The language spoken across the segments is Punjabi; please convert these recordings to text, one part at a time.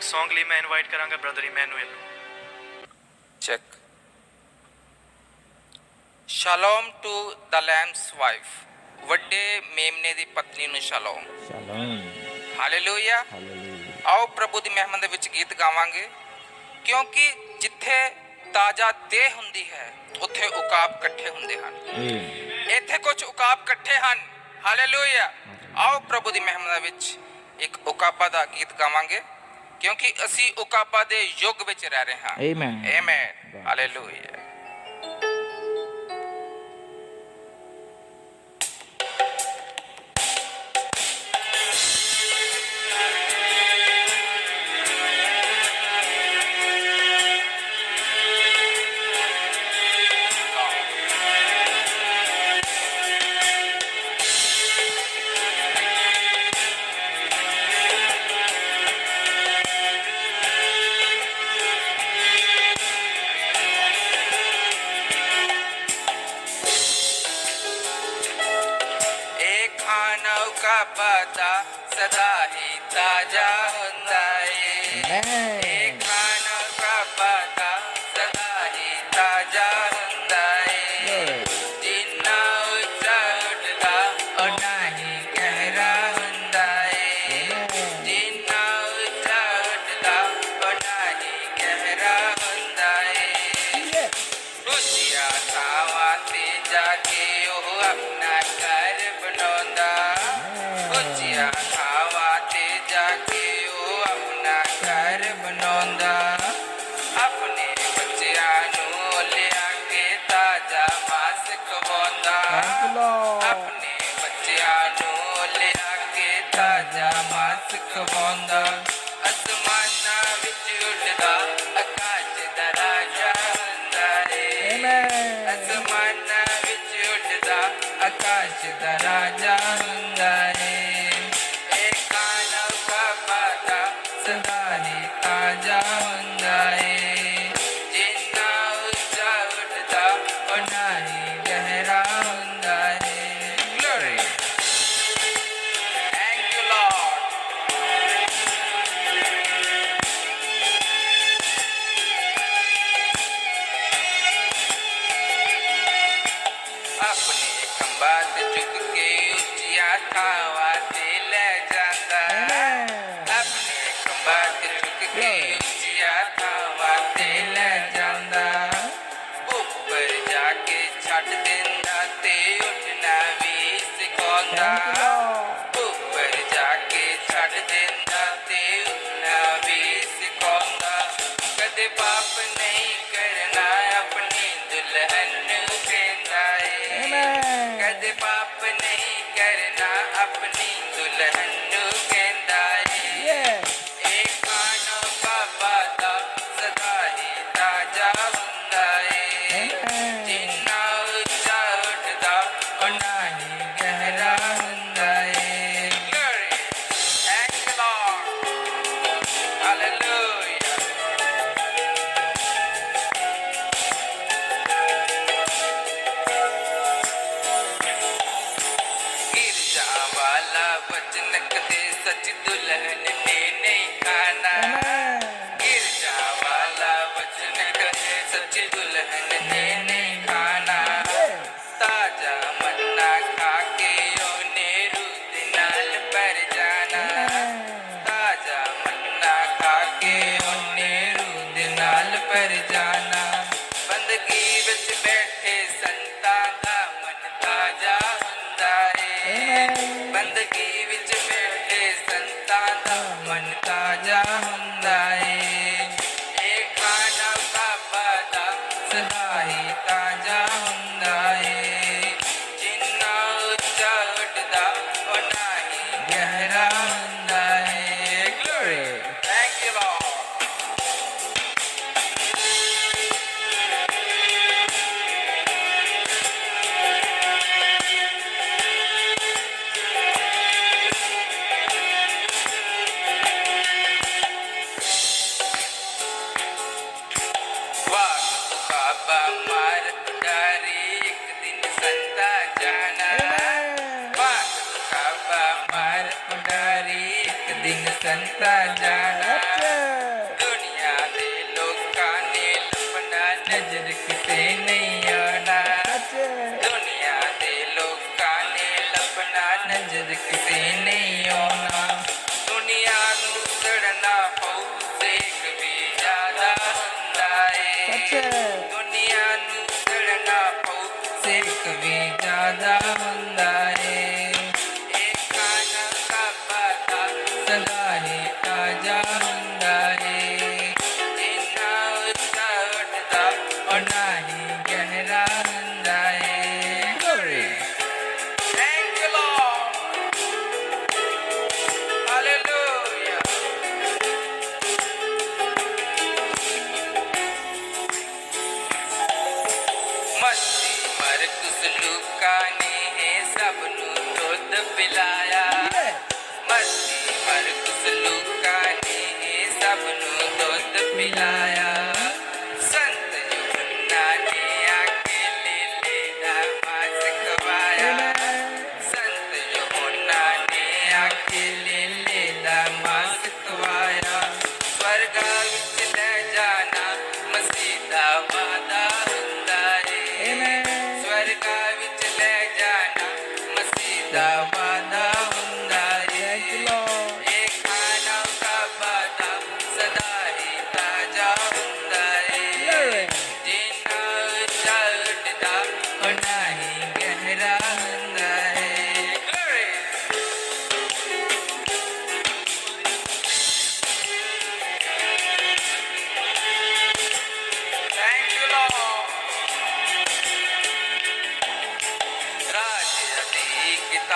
ਨੈਕਸਟ Song ਲਈ ਮੈਂ ਇਨਵਾਈਟ ਕਰਾਂਗਾ brother Emmanuel check shalom to the lamb's wife ਵੱਡੇ ਮੇਮਨੇ ਦੀ ਪਤਨੀ ਨੂੰ ਸ਼ਾਲੋਮ ਸ਼ਾਲੋਮ ਹਾਲੇਲੂਇਆ ਆਓ ਪ੍ਰਭੂ ਦੀ ਮਹਿਮਾ ਦੇ ਵਿੱਚ ਗੀਤ ਗਾਵਾਂਗੇ। ਕਿਉਂਕਿ ਜਿੱਥੇ ਤਾਜ਼ਾ ਦੇਹ ਹੁੰਦੀ ਹੈ ਉੱਥੇ ਉਕਾਬ ਇਕੱਠੇ ਹੁੰਦੇ ਹਨ। ਇੱਥੇ ਕੁਝ ਉਕਾਬ ਇਕੱਠੇ ਹਨ। ਹਾਲੇਲੂਇਆ ਆਓ ਪ੍ਰਭੂ ਦੀ ਮਹਿਮਾ ਵਿੱਚ ਇੱਕ ਉਕਾਬਾ ਦਾ ਗੀਤ ਗਾਵਾਂਗੇ। ਕਿਉਂਕਿ ਅਸੀਂ ਉਕਾਬਾ ਦੇ ਯੁੱਗ ਵਿੱਚ ਰਹਿ ਰਹੇ ਹਾਂ। Amen amen hallelujah Hey. पाप नहीं करना अपनी दुल्हन। છે દુનિયાનું તળના પૌ સેવકવી જાદા મંદા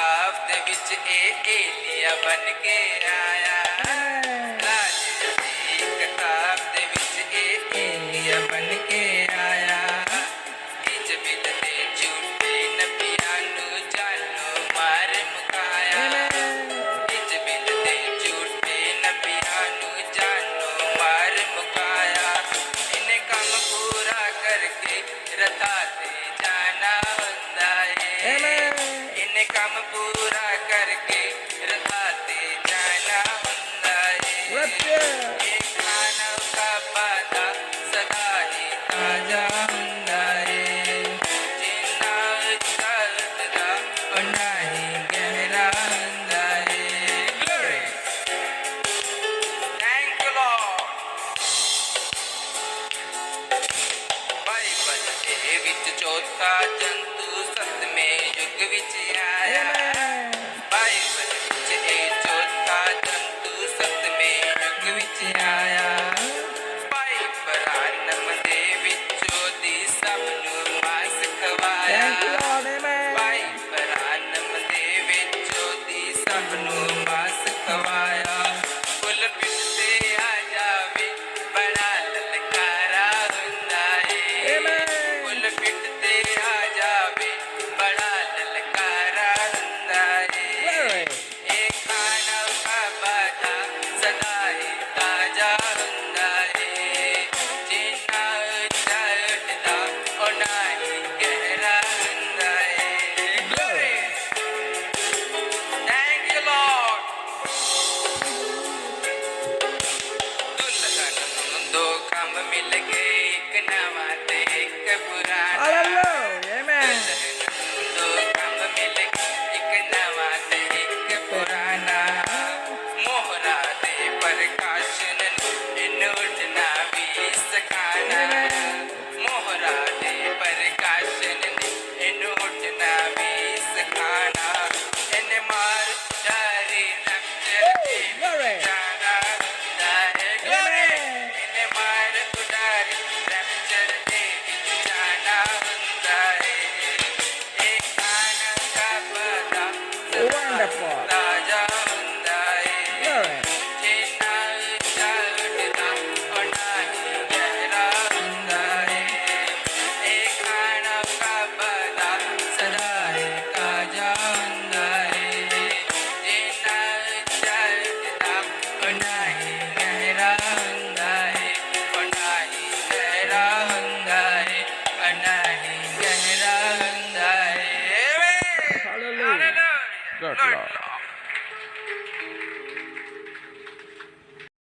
ਪੰਜਾਬ ਦੇ ਵਿੱਚ ਇਹ ਏਲੀਆ ਬਣ ਕੇ ਆਇਆ का जंतु सत में युग विच आया काम मिल गए एक नवा एक पुराना